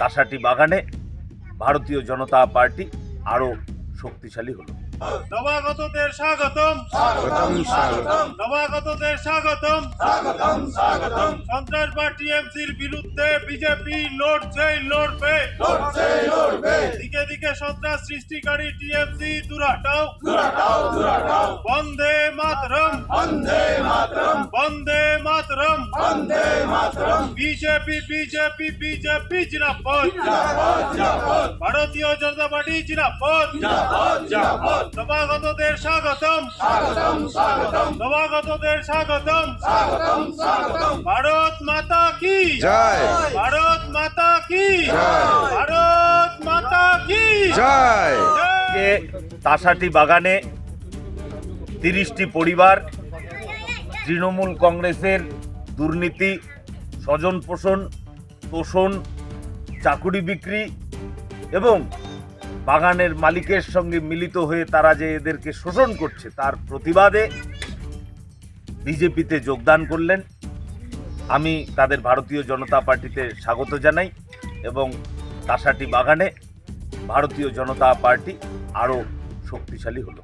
তাসাটি বাগানে ভারতীয় জনতা পার্টি আরও শক্তিশালী হলো। নবাগতদের স্বাগতম। স্বাগতম স্বাগতম। নবাগতদের স্বাগতম। স্বাগতম স্বাগতম। সন্ত্রাসবাদ টিএমসির বিরুদ্ধে বিজেপি লড়ছে লড়বে। লড়ছে লড়বে। দিকে দিকে সন্ত্রাস সৃষ্টিকারী টিএমসি দুরাটাও। দুরাটাও দুরাটাও। বন্দে মাতরম। বন্দে মাতরম। বন্দে মাতরম। বন্দে মাতরম। বিজেপি বিজেপি বিজেপি জিনাপদ। ভারতীয় জনতা পার্টি জিনাপদ। নবাগতদের স্বাগতম। স্বাগতম স্বাগতম। নবাগতদের স্বাগতম। স্বাগতম স্বাগতম। ভারত মাতা কি? জয়। ভারত মাতা কি? জয়। ভারত মাতা কি? জয়। যে তাসাটি বাগানে তিরিশটি পরিবার তৃণমূল কংগ্রেসের দুর্নীতি, স্বজন পোষণ, তোষণ, চাকুরি বিক্রি এবং বাগানের মালিকের সঙ্গে মিলিত হয়ে তারা যে এদেরকে শোষণ করছে, তার প্রতিবাদে বিজেপিতে যোগদান করলেন। আমি তাদের ভারতীয় জনতা পার্টিতে স্বাগত জানাই এবং তাসাটি বাগানে ভারতীয় জনতা পার্টি আরও শক্তিশালী হলো।